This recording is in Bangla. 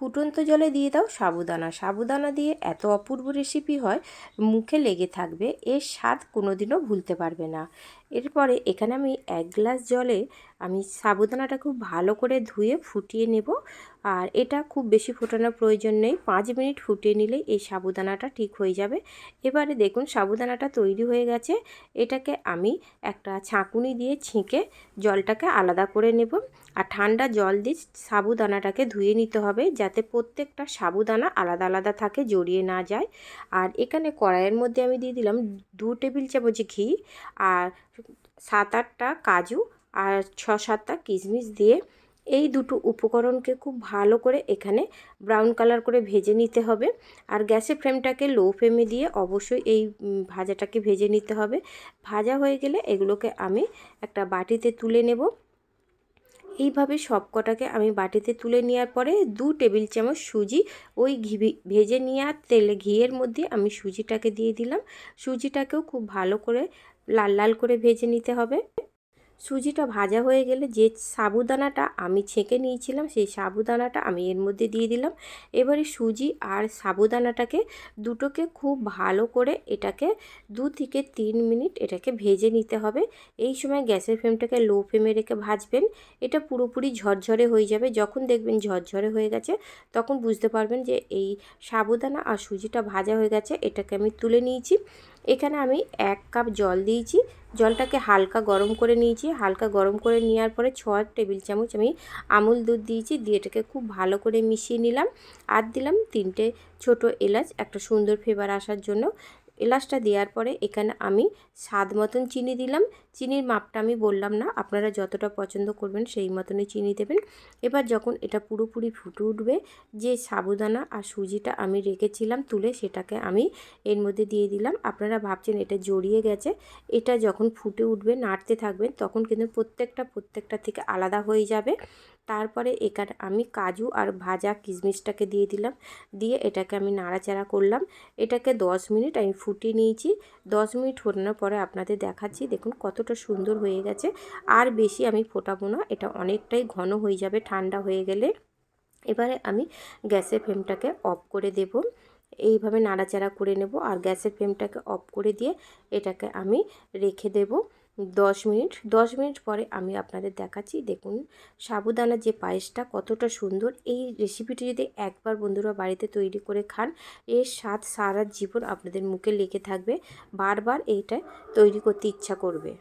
ফুটন্ত জলে দিয়ে দাও সাবুদানা। সাবুদানা দিয়ে এত অপূর্ব রেসিপি হয়, মুখে লেগে থাকবে, এর স্বাদ কোনোদিনও ভুলতে পারবে না। এরপরে এখানে আমি এক গ্লাস জলে আমি সাবুদানাটা খুব ভালো করে ধুয়ে ফুটিয়ে নেব। আর এটা খুব বেশি ফোটানোর প্রয়োজন নেই। পাঁচ মিনিট ফুটিয়ে নিলে এই সাবুদানাটা ঠিক হয়ে যাবে। এবারে দেখুন সাবুদানাটা তৈরি হয়ে গেছে। এটাকে আমি একটা ছাঁকুনি দিয়ে ছেঁকে জলটাকে আলাদা করে নেব। আর ঠান্ডা জল দিয়ে সাবুদানাটাকে ধুয়ে নিতে হবে যাতে প্রত্যেকটা সাবুদানা আলাদা আলাদা থাকে, জড়িয়ে না যায়। আর এখানে কড়াইয়ের মধ্যে আমি দিয়ে দিলাম দু টেবিল চামচ ঘি। আর সাত আটটা কাজু আর ছ সাতটা কিশমিশ দিয়ে এই দুটো উপকরণকে খুব ভালো করে এখানে ব্রাউন কালার করে ভেজে নিতে হবে। আর গ্যাসের ফ্রেমটাকে লো ফ্লেমে দিয়ে অবশ্যই এই ভাজাটাকে ভেজে নিতে হবে। ভাজা হয়ে গেলে এগুলোকে আমি একটা বাটিতে তুলে নেব। এইভাবে সব কটাকে আমি বাটিতে তুলে নেওয়ার পরে দু টেবিল চামচ সুজি, ওই ঘি ভেজে নেওয়া তেলে ঘিয়ের মধ্যে আমি সুজিটাকে দিয়ে দিলাম। সুজিটাকেও খুব ভালো করে লাল লাল করে ভেজে নিতে হবে। সুজিটা ভাজা হয়ে গেলে যে সাবুদানাটা আমি ছেঁকে নিয়েছিলাম, সেই সাবুদানাটা আমি এর মধ্যে দিয়ে দিলাম। এবারে সুজি আর সাবুদানাটাকে দুটোকে খুব ভালো করে এটাকে দু থেকে তিন মিনিট এটাকে ভেজে নিতে হবে। এই সময় গ্যাসের ফ্লেমটাকে লো ফ্লেমে রেখে ভাজবেন। এটা পুরোপুরি ঝরঝরে হয়ে যাবে। যখন দেখবেন ঝরঝরে হয়ে গেছে, তখন বুঝতে পারবেন যে এই সাবুদানা আর সুজিটা ভাজা হয়ে গেছে, এটাকে আমি তুলে নিয়েছি। এখানে আমি এক কাপ জল দিয়েছি। জলটাকে হালকা গরম করে নিয়েছি। হালকা গরম করে নেওয়ার পরে ছ টেবিল চামচ আমি আমুল দুধ দিয়েছি। দিয়ে এটাকে খুব ভালো করে মিশিয়ে নিলাম। আর দিলাম তিনটে ছোট এলাচ, একটা সুন্দর ফেভার আসার জন্য। এলাচটা দেওয়ার পরে এখানে আমি স্বাদ মতন চিনি দিলাম। চিনির মাপটা আমি বললাম না, আপনারা যতটা পছন্দ করবেন সেই মতনই চিনি দেবেন। এবার যখন এটা পুরোপুরি ফুটে উঠবে, যে সাবুদানা আর সুজিটা আমি রেখেছিলাম তুলে সেটাকে আমি এর মধ্যে দিয়ে দিলাম। আপনারা ভাবছেন এটা জড়িয়ে গেছে, এটা যখন ফুটে উঠবে, নাড়তে থাকবেন, তখন কিন্তু প্রত্যেকটা প্রত্যেকটা থেকে আলাদা হয়ে যাবে। তারপরে এখানে আমি কাজু আর ভাজা কিশমিশটাকে দিয়ে দিলাম। দিয়ে এটাকে আমি নাড়াচাড়া করলাম। এটাকে দশ মিনিট আমি ফুটিয়ে নিয়েছি। দশ মিনিট ফোটানোর পরে আপনাদের দেখাচ্ছি, দেখুন কতটা সুন্দর হয়ে গেছে। আর বেশি আমি ফোটাবো না, এটা অনেকটাই ঘন হয়ে যাবে, ঠান্ডা হয়ে গেলে। এবারে আমি গ্যাসের ফ্লেমটাকে অফ করে দেব। এইভাবে নাড়াচাড়া করে নেব আর গ্যাসের ফ্লেমটাকে অফ করে দিয়ে এটাকে আমি রেখে দেব। দশ মিনিট দশ মিনিট পরে আমি আপনাদের দেখাচ্ছি, দেখুন সাবুদানার যে পায়েসটা কতটা সুন্দর। এই রেসিপিটি যদি একবার বন্ধুরা বাড়িতে তৈরি করে খান, এর স্বাদ সারা জীবন আপনাদের মুখে লেগে থাকবে, বারবার এইটা তৈরি করতে ইচ্ছা করবে।